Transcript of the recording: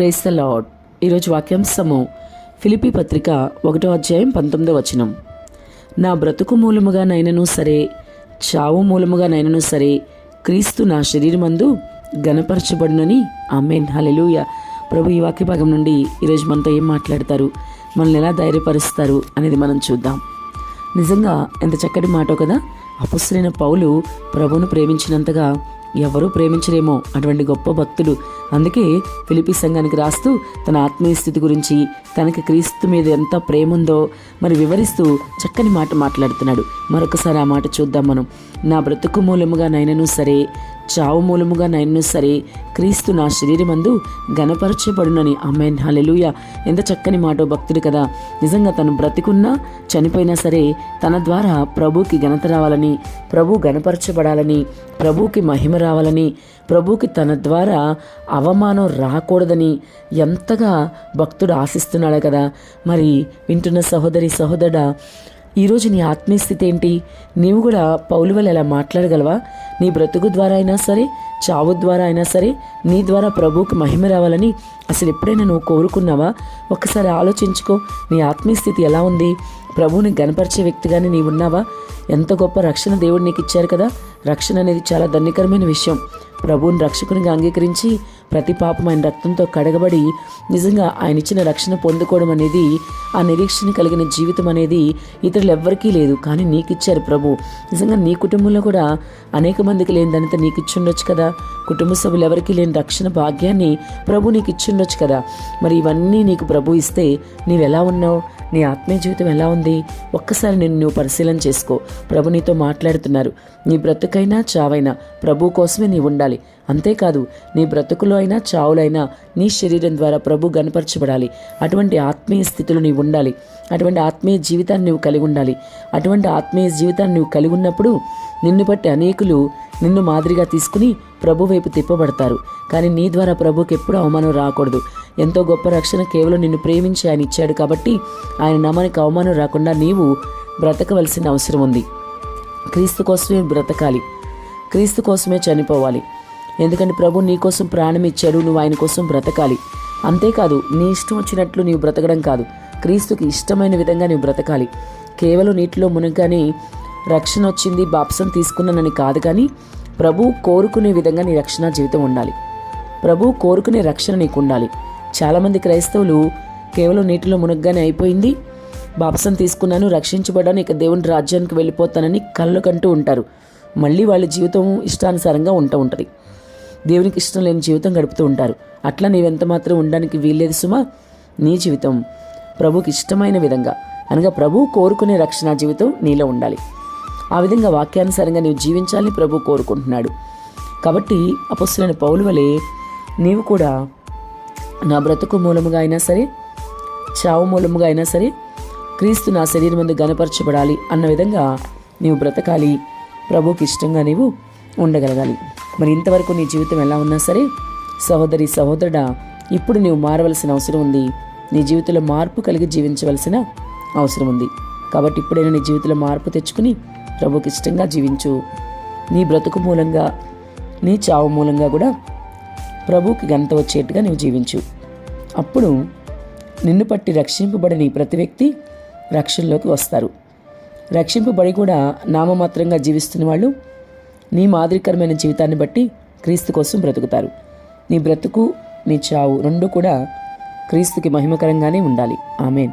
Praise the lord ఈరోజు వాక్యాంశము ఫిలిపి పత్రిక ఒకటో అధ్యాయం పంతొమ్మిదో వచనం. నా బ్రతుకు మూలముగా నైనను సరే చావు మూలముగా నైనను సరే క్రీస్తు నా శరీరమందు గణపరచబడునని ఆమెన్. హలెలూయ ప్రభు ఈ వాక్య భాగం నుండి ఈరోజు మనతో ఏం మాట్లాడతారు? మనల్ని ఎలా ధైర్యపరుస్తారు అనేది మనం చూద్దాం. నిజంగా ఎంత చక్కటి మాట కదా. అపుసరైన పౌలు ప్రభువును ప్రేమించినంతగా ఎవరూ ప్రేమించరేమో అటువంటి గొప్ప భక్తుడు. అందుకే ఫిలిపి సంఘానికి రాస్తూ తన ఆత్మీయ స్థితి గురించి తనకి క్రీస్తు మీద ఎంత ప్రేమ ఉందో మరి వివరిస్తూ చక్కని మాట మాట్లాడుతున్నాడు. మరొకసారి ఆ మాట చూద్దాం మనం. నా బ్రతుకు మూలముగా నైనను సరే చావు మూలముగా నైనను సరే క్రీస్తు నా శరీరమందు గనపరచబడునని అమెన్ హలెలుయ ఎంత చక్కని మాటో భక్తుడు కదా. నిజంగా తను బ్రతికున్నా చనిపోయినా సరే తన ద్వారా ప్రభుకి ఘనత రావాలని ప్రభు ఘనపరచబడాలని ప్రభుకి మహిమ రావాలని ప్రభుకి తన ద్వారా అవమానం రాకూడదని ఎంతగా భక్తుడు ఆశిస్తున్నాడు కదా. మరి వింటున్న సహోదరి సహోదరుడా ఈరోజు నీ ఆత్మీయ స్థితి ఏంటి? నీవు కూడా పౌలు వల్ల ఎలా మాట్లాడగలవా? నీ బ్రతుకు ద్వారా అయినా సరే చావు ద్వారా అయినా సరే నీ ద్వారా ప్రభువుకి మహిమ రావాలని అసలు ఎప్పుడైనా నువ్వు కోరుకున్నావా? ఒక్కసారి ఆలోచించుకో నీ ఆత్మీయ స్థితి ఎలా ఉంది? ప్రభువుని గనపరిచే వ్యక్తిగానే నీవు ఉన్నావా? ఎంత గొప్ప రక్షణ దేవుడు నీకు ఇచ్చారు కదా. రక్షణ అనేది చాలా ధన్యకరమైన విషయం. ప్రభువుని రక్షకునిగా అంగీకరించి ప్రతి పాపం ఆయన రక్తంతో కడగబడి నిజంగా ఆయన ఇచ్చిన రక్షణ పొందుకోవడం అనేది ఆ నిరీక్షణ కలిగిన జీవితం అనేది ఇతరులు ఎవ్వరికీ లేదు. కానీ నీకు ఇచ్చారు ప్రభు. నిజంగా నీ కుటుంబంలో కూడా అనేక మందికి లేని దానితో నీకు ఇచ్చుండొచ్చు కదా? కుటుంబ సభ్యులు ఎవరికీ లేని రక్షణ భాగ్యాన్ని ప్రభు నీకు ఇచ్చుండొచ్చు కదా? మరి ఇవన్నీ నీకు ప్రభు ఇస్తే నీవు ఎలా ఉన్నావు? నీ ఆత్మీయ జీవితం ఎలా ఉంది? ఒక్కసారి నేను నువ్వు పరిశీలన చేసుకో. ప్రభు నీతో మాట్లాడుతున్నారు. నీ బ్రతుకైనా చావైనా ప్రభు కోసమే నీవు ఉండాలి అంతేకాదు నీ బ్రతుకులో అయినా చావులైనా నీ శరీరం ద్వారా ప్రభు గనపరచబడాలి అటువంటి ఆత్మీయ స్థితిలో నీవు ఉండాలి. అటువంటి ఆత్మీయ జీవితాన్ని నువ్వు కలిగి ఉండాలి. అటువంటి ఆత్మీయ జీవితాన్ని నువ్వు కలిగి ఉన్నప్పుడు నిన్ను బట్టి అనేకులు నిన్ను మాదిరిగా తీసుకుని ప్రభు వైపు తిప్పబడతారు. కానీ నీ ద్వారా ప్రభుకి ఎప్పుడు అవమానం రాకూడదు. ఎంతో గొప్ప రక్షణ కేవలం నిన్ను ప్రేమించి ఆయన ఇచ్చాడు కాబట్టి ఆయన నమ్మనికి అవమానం రాకుండా నీవు బ్రతకవలసిన అవసరం ఉంది. క్రీస్తు కోసమే బ్రతకాలి. క్రీస్తు కోసమే చనిపోవాలి. ఎందుకంటే ప్రభు నీ కోసం ప్రాణం ఇచ్చాడు నువ్వు ఆయన కోసం బ్రతకాలి. అంతేకాదు నీ ఇష్టం వచ్చినట్లు నీవు బ్రతకడం కాదు. క్రీస్తుకి ఇష్టమైన విధంగా నీవు బ్రతకాలి. కేవలం నీటిలో మునగ్గానే రక్షణ వచ్చింది బాప్సం తీసుకున్నానని కాదు కానీ ప్రభు కోరుకునే విధంగా నీ రక్షణ జీవితం ఉండాలి. ప్రభు కోరుకునే రక్షణ నీకు ఉండాలి. చాలామంది క్రైస్తవులు కేవలం నీటిలో మునగ్గానే అయిపోయింది బాప్సం తీసుకున్నాను రక్షించబడ్డాను ఇక దేవుని రాజ్యానికి వెళ్ళిపోతానని కళ్ళు కంటూ ఉంటారు. మళ్ళీ వాళ్ళ జీవితం ఇష్టానుసారంగా ఉంటూ ఉంటుంది. దేవునికి ఇష్టం లేని జీవితం గడుపుతూ ఉంటారు. అట్లా నీవెంత మాత్రం ఉండడానికి వీల్లేదు సుమా. నీ జీవితం ప్రభుకి ఇష్టమైన విధంగా. అనగా ప్రభు కోరుకునే రక్షణ జీవితం నీలో ఉండాలి. ఆ విధంగా వాక్యానుసారంగా నీవు జీవించాలని ప్రభు కోరుకుంటున్నాడు. కాబట్టి అపస్సులైన పౌలు వలె నీవు కూడా నా బ్రతుకు మూలముగా అయినా సరే చావు మూలముగా అయినా సరే క్రీస్తు నా శరీరం ముందు గనపరచబడాలి అన్న విధంగా నీవు బ్రతకాలి. ప్రభుకి ఇష్టంగా నీవు ఉండగలగాలి. మరి ఇంతవరకు నీ జీవితం ఎలా ఉన్నా సరే సహోదరి సహోదరుడా ఇప్పుడు నీవు మారవలసిన అవసరం ఉంది. నీ జీవితంలో మార్పు కలిగి జీవించవలసిన అవసరం ఉంది. కాబట్టి ఇప్పుడైనా నీ జీవితంలో మార్పు తెచ్చుకుని ప్రభుకి ఇష్టంగా జీవించు. నీ బ్రతుకు మూలంగా నీ చావు మూలంగా కూడా ప్రభుకి గంత వచ్చేట్టుగా నువ్వు జీవించు. అప్పుడు నిన్ను పట్టి రక్షింపబడిన ప్రతి వ్యక్తి రక్షణలోకి వస్తారు. రక్షింపబడి కూడా నామమాత్రంగా జీవిస్తున్న వాళ్ళు నీ మాదిరికరమైన జీవితాన్ని బట్టి క్రీస్తు కోసం బ్రతుకుతారు. నీ బ్రతుకు నీ చావు రెండు కూడా క్రీస్తుకి మహిమకరంగానే ఉండాలి. ఆమెన్.